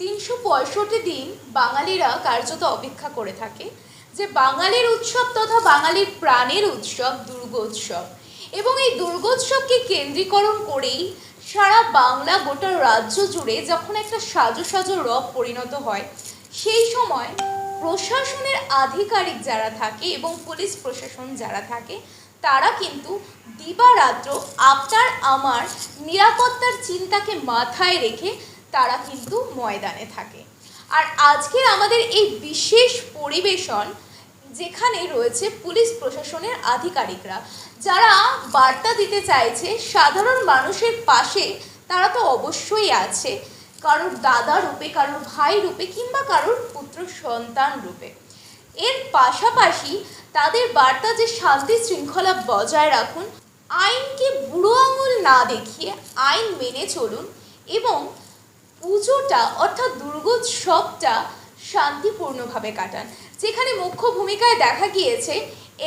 তিনশো পঁয়ষট্টি দিন বাঙালিরা কার্যত অপেক্ষা করে থাকে যে বাঙালির উৎসব তথা বাঙালির প্রাণের উৎসব, দুর্গোৎসব। এবং এই দুর্গোৎসবকে কেন্দ্রীকরণ করেই সারা বাংলা গোটা রাজ্য জুড়ে যখন একটা সাজো সাজো রব পরিণত হয়, সেই সময় প্রশাসনের আধিকারিক যারা থাকে এবং পুলিশ প্রশাসন যারা থাকে, তারা কিন্তু দিবারাত্র আপনার আমার নিরাপত্তার চিন্তাকে মাথায় রেখে তারা কিন্তু ময়দানে থাকে। আর আজকের আমাদের এই বিশেষ পরিবেশন যেখানে রয়েছে পুলিশ প্রশাসনের আধিকারিকরা, যারা বার্তা দিতে চাইছে সাধারণ মানুষের পাশে তারা তো অবশ্যই আছে, কারোর দাদা রূপে, কারোর ভাই রূপে কিংবা কারোর পুত্র সন্তান রূপে। এর পাশাপাশি তাদের বার্তা যে শান্তি শৃঙ্খলা বজায় রাখুন, আইনকে বুড়ো আঙুল না দেখিয়ে আইন মেনে চলুন এবং পুজোটা অর্থাৎ দুর্গোৎসবটা শান্তিপূর্ণভাবে কাটান। যেখানে মুখ্য ভূমিকায় দেখা গিয়েছে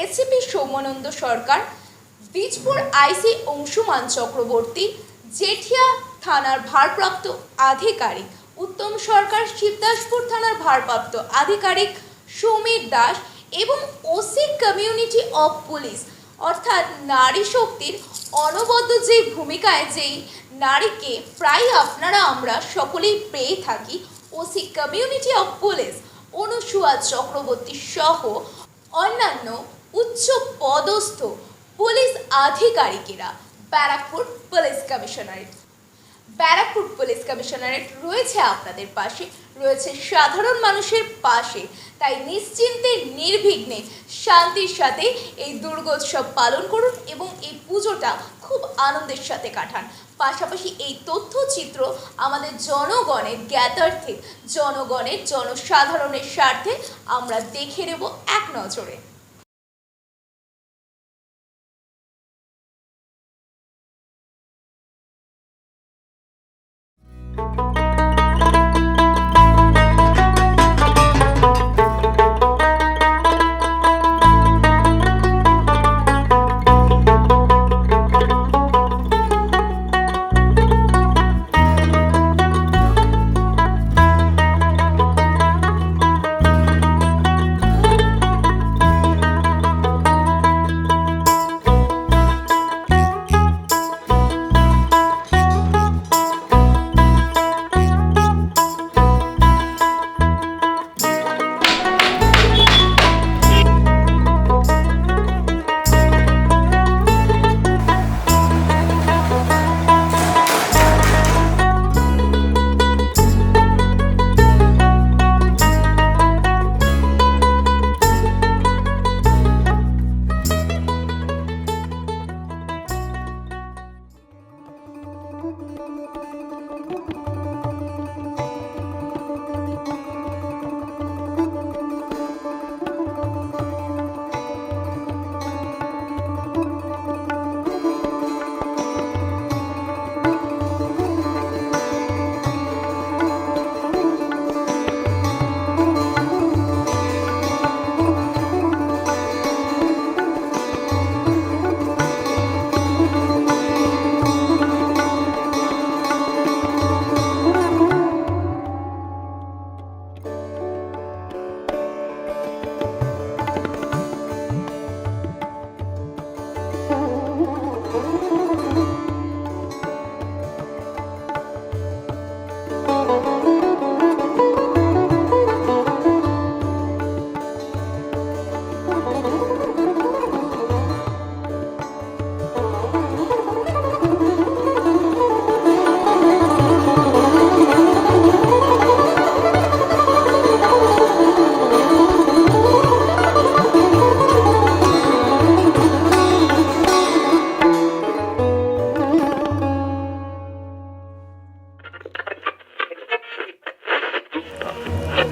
এসিপি সৌমানন্দ সরকার, বীজপুর আইসি অংশুমান চক্রবর্তী, জেঠিয়া থানার ভারপ্রাপ্ত আধিকারিক, উত্তম সরকার শিবদাসপুর থানার ভারপ্রাপ্ত আধিকারিক সমীর দাস এবং ওসি কমিউনিটি অফ পুলিশ। অর্থাৎ নারী শক্তির অনবদ্য যে ভূমিকায় যেই নারীকে প্রায় আপনারা আমরা সকলেই পেয়ে থাকি, OC community of police Anusuya Chakraborty সহ অন্যান্য উচ্চ পদস্থ police আধিকারিকেরা Barrackpore police commissionerate. Barrackpore police commissionerate রয়েছে আপনাদের পাশে। রয়েছে সাধারণ মানুষের পাশে। তাই নিশ্চিন্তে, নির্বিঘ্নে শান্তির সাথে এই দুর্গোৎসব পালন করুন এবং এই পুজোটা খুব আনন্দের সাথে কাটান। পাশাপাশি এই তথ্যচিত্র আমাদের জনগণের জ্ঞাতার্থে, জনগণের জনসাধারণের স্বার্থে আমরা দেখে নেব এক নজরে।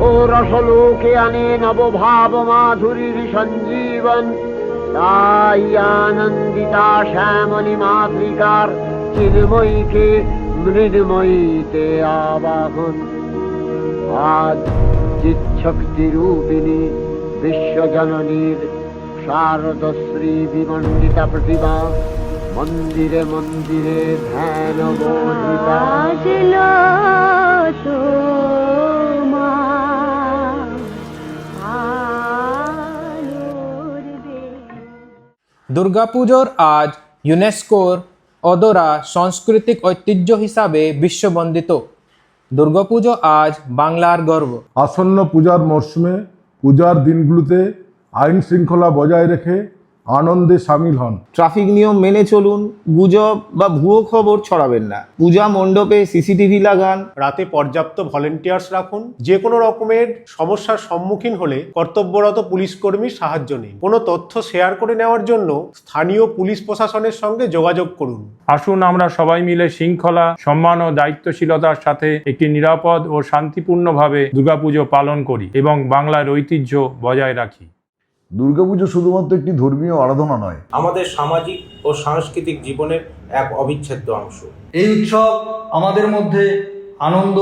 ও রসলোকে আনে নবভাব মাধুরীর সঞ্জীবন তাই আনন্দিতা শ্যামলী মাতৃকার চিন্ময়ীকে মৃন্ময়ীতে আবাহন আজ চিৎশক্তি রূপিণী বিশ্বজননীর শারদশ্রী বিমণ্ডিতা প্রতিমা মন্দিরে মন্দিরে ধ্যান বোধিতা দুর্গাপুজোর আজ ইউনেস্কোর অদরা সাংস্কৃতিক ঐতিহ্য হিসাবে বিশ্ববন্দিত। দুর্গাপুজো আজ বাংলার গর্ব। আসন্ন পূজার মরশুমে পূজার দিনগুলোতে আইন শৃঙ্খলা বজায় রেখে আনন্দে সামিল হন। ট্রাফিক নিয়ম মেনে চলুন গুজব বা ভুয়ো খবর ছড়াবেন না। পূজা মণ্ডপে সিসিটিভি লাগান। রাতে পর্যাপ্ত ভলেন্টিয়ার্স রাখুন। যে কোনো রকমের সমস্যার সম্মুখীন হলে কর্তব্যরত পুলিশ কর্মীর সাহায্য নিন। কোনো তথ্য শেয়ার করে নেওয়ার জন্য স্থানীয় পুলিশ প্রশাসনের সঙ্গে যোগাযোগ করুন। আসুন আমরা সবাই মিলে শৃঙ্খলা সম্মান ও দায়িত্বশীলতার সাথে একটি নিরাপদ ও শান্তিপূর্ণভাবে দুর্গাপুজো পালন করি এবং বাংলার ঐতিহ্য বজায় রাখি। দুর্গাপুজো শুধুমাত্র একটি ধর্মীয় আরাধনা নয়। আমাদের সামাজিক ও সাংস্কৃতিক জীবনের এক অবিচ্ছেদ্য অংশ। এই উৎসব আমাদের মধ্যে আনন্দ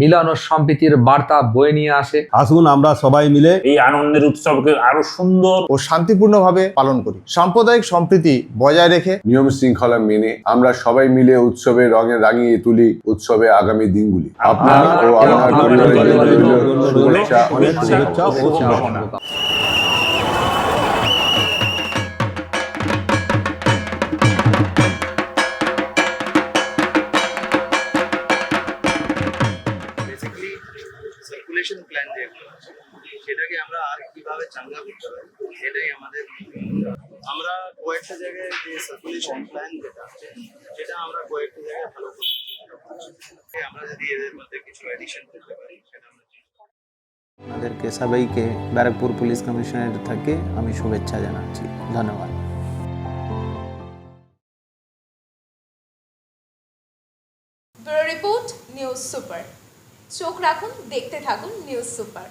মিলন ও সম্প্রীতির বার্তা বয়ে নিয়ে আসে। আসুন আমরা সবাই মিলে এই আনন্দের উৎসবকে আরও সুন্দর ও শান্তিপূর্ণভাবে পালন করি। সাম্প্রদায়িক সম্প্রীতি বজায় রেখে নিয়ম শৃঙ্খলা মেনে আমরা সবাই মিলে উৎসবে রঙে রাঙিয়ে তুলি উৎসবে আগামী দিনগুলি। আপনার ও আপনার এটাই আমাদের আমরা কয়েকটা জায়গায় যে সার্কুলেশন প্ল্যান যেটা সেটা আমরা কয়েকটা জায়গায় ভালো করছি। আমরা যদি এদের মধ্যে কিছু এডিশন করতে পারি সেটা আমরা আমাদেরকে সবাইকে ব্যারাকপুর পুলিশ কমিশনারের থেকে আমি শুভেচ্ছা জানাচ্ছি। ধন্যবাদ। Report news super. চোখ রাখুন দেখতে থাকুন নিউজ সুপার।